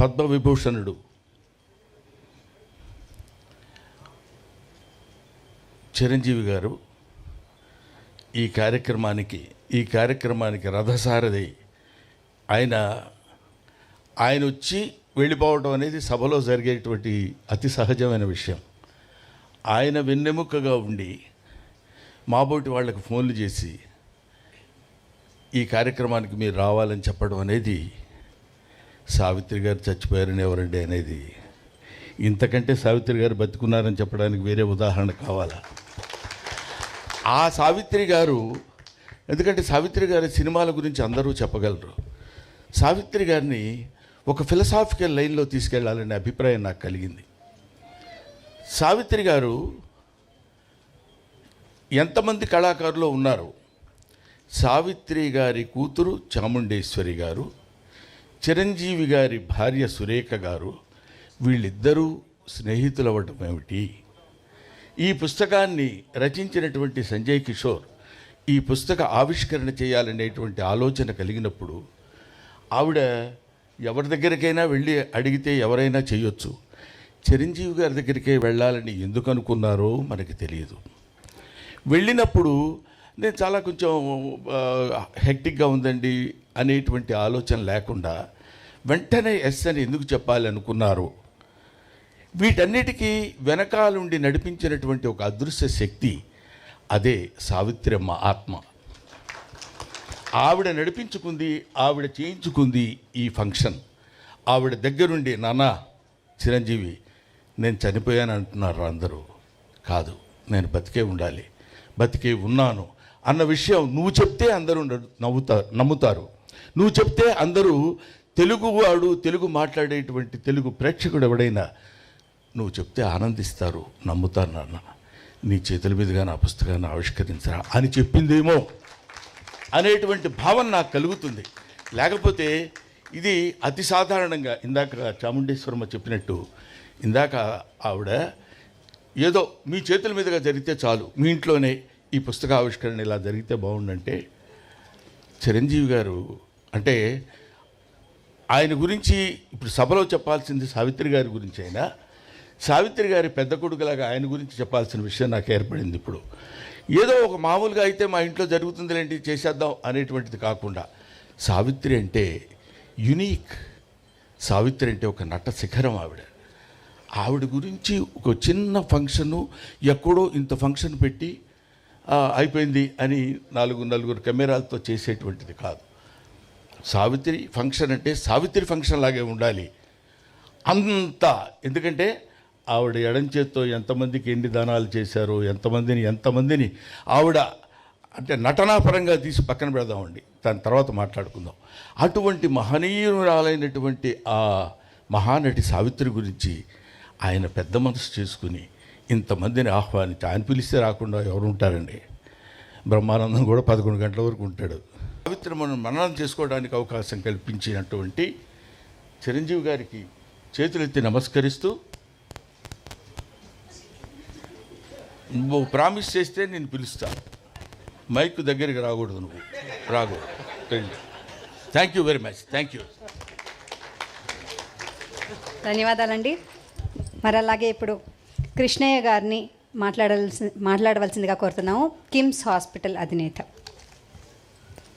పద్మవిభూషణుడు. చిరంజీవి గారు ఈ కార్యక్రమానికి ఈ కార్యక్రమానికి రథసారథి ఆయన ఆయన వచ్చి వెళ్ళిపోవడం అనేది సభలో జరిగేటువంటి అతి సహజమైన విషయం. ఆయన వెన్నెముకగా ఉండి మాబోటి వాళ్ళకి ఫోన్లు చేసి ఈ కార్యక్రమానికి మీరు రావాలని చెప్పడం అనేది సావిత్రి గారు చచ్చిపోయారని ఎవరండి అనేది. ఇంతకంటే సావిత్రి గారు బతుకున్నారని చెప్పడానికి వేరే ఉదాహరణ కావాలా? ఆ సావిత్రి గారు ఎందుకంటే సావిత్రి గారి సినిమాల గురించి అందరూ చెప్పగలరు. సావిత్రి గారిని ఒక ఫిలసాఫికల్ లైన్లో తీసుకెళ్ళాలనే అభిప్రాయం నాకు కలిగింది. సావిత్రి గారు ఎంతమంది కళాకారులు ఉన్నారు? సావిత్రి గారి కూతురు చాముండేశ్వరి గారు చిరంజీవి గారి భార్య సురేఖ గారు వీళ్ళిద్దరూ స్నేహితులవ్వటం ఏమిటి ఈ పుస్తకాన్ని రచించినటువంటి సంజయ్ కిషోర్ ఈ పుస్తక ఆవిష్కరణ చేయాలనేటువంటి ఆలోచన కలిగినప్పుడు ఆవిడ ఎవరి దగ్గరికైనా వెళ్ళి అడిగితే ఎవరైనా చేయొచ్చు. చిరంజీవి గారి దగ్గరికే వెళ్ళాలని ఎందుకు అనుకున్నారో మనకి తెలియదు. వెళ్ళినప్పుడు నేను చాలా కొంచెం హెక్టిక్గా ఉందండి. అనేటువంటి ఆలోచన లేకుండా వెంటనే ఎస్ అని ఎందుకు చెప్పాలనుకున్నారు? వీటన్నిటికీ వెనకాలుండి నడిపించినటువంటి ఒక అదృశ్య శక్తి అదే సావిత్రమ్మ ఆత్మ. ఆవిడ నడిపించుకుంది ఆవిడ చేయించుకుంది ఈ ఫంక్షన్. ఆవిడ దగ్గరుండి నానా చిరంజీవి నేను చనిపోయాను అంటున్నారు అందరూ? కాదు నేను బతికే ఉండాలి బతికే ఉన్నాను అన్న విషయం నువ్వు చెప్తే అందరూ నవ్వుతారు నమ్ముతారు. నువ్వు చెప్తే అందరూ తెలుగువాడు తెలుగు మాట్లాడేటువంటి తెలుగు ప్రేక్షకుడు ఎవడైనా నువ్వు చెప్తే ఆనందిస్తారు నమ్ముతారు నాన్న. నీ చేతుల మీదుగా నా పుస్తకాన్ని ఆవిష్కరించరా అని చెప్పిందేమో అనేటువంటి భావన నాకు కలుగుతుంది. లేకపోతే ఇది అతి సాధారణంగా ఇందాక చాముండేశ్వరమ్మ చెప్పినట్టు ఇందాక ఆవిడ ఏదో మీ చేతుల మీదుగా జరిగితే చాలు మీ ఇంట్లోనే ఈ పుస్తక ఆవిష్కరణ ఇలా జరిగితే బాగుండంటే చిరంజీవి గారు అంటే ఆయన గురించి ఇప్పుడు సభలో చెప్పాల్సింది సావిత్రి గారి గురించి అయినా సావిత్రి గారి పెద్ద కొడుకులాగా ఆయన గురించి చెప్పాల్సిన విషయం నాకు ఏర్పడింది ఇప్పుడు. ఏదో ఒక మామూలుగా అయితే మా ఇంట్లో జరుగుతుందిలేంటి చేసేద్దాం అనేటువంటిది కాకుండా సావిత్రి అంటే యునీక్. సావిత్రి అంటే ఒక నట శిఖరం ఆవిడ. ఆవిడ గురించి ఒక చిన్న ఫంక్షను ఎక్కడో ఇంత ఫంక్షన్ పెట్టి అయిపోయింది అని నాలుగు నలుగురు కెమెరాలతో చేసేటువంటిది కాదు. సావిత్రి ఫంక్షన్ అంటే సావిత్రి ఫంక్షన్ లాగే ఉండాలి. అంత ఎందుకంటే ఆవిడ ఎడం చేత్తో ఎంతమందికి ఎన్ని దానాలు చేశారో ఎంతమందిని ఎంతమందిని ఆవిడ అంటే నటనాపరంగా తీసి పక్కన పెడదామండి. దాని తర్వాత మాట్లాడుకుందాం. అటువంటి మహనీయురాలైనటువంటి ఆ మహానటి సావిత్రి గురించి ఆయన పెద్ద మనసు చేసుకుని ఇంతమందిని ఆహ్వానించి ఆయన పిలిస్తే రాకుండా ఎవరు ఉంటారండి? బ్రహ్మానందం కూడా పదకొండు గంటల వరకు ఉంటాడు. పవిత్ర మనం మననం చేసుకోవడానికి అవకాశం కల్పించినటువంటి చిరంజీవి గారికి చేతులెత్తి నమస్కరిస్తూ నువ్వు ప్రామిస్ చేస్తే నేను పిలుస్తాను మైక్ దగ్గరికి రాకూడదు నువ్వు. రాకూడదు thank you very much thank you ధన్యవాదాలండి. మరి అలాగే ఇప్పుడు కృష్ణయ్య గారిని మాట్లాడాల్సి మాట్లాడవలసిందిగా కోరుతున్నాము. కిమ్స్ హాస్పిటల్ అధినేత.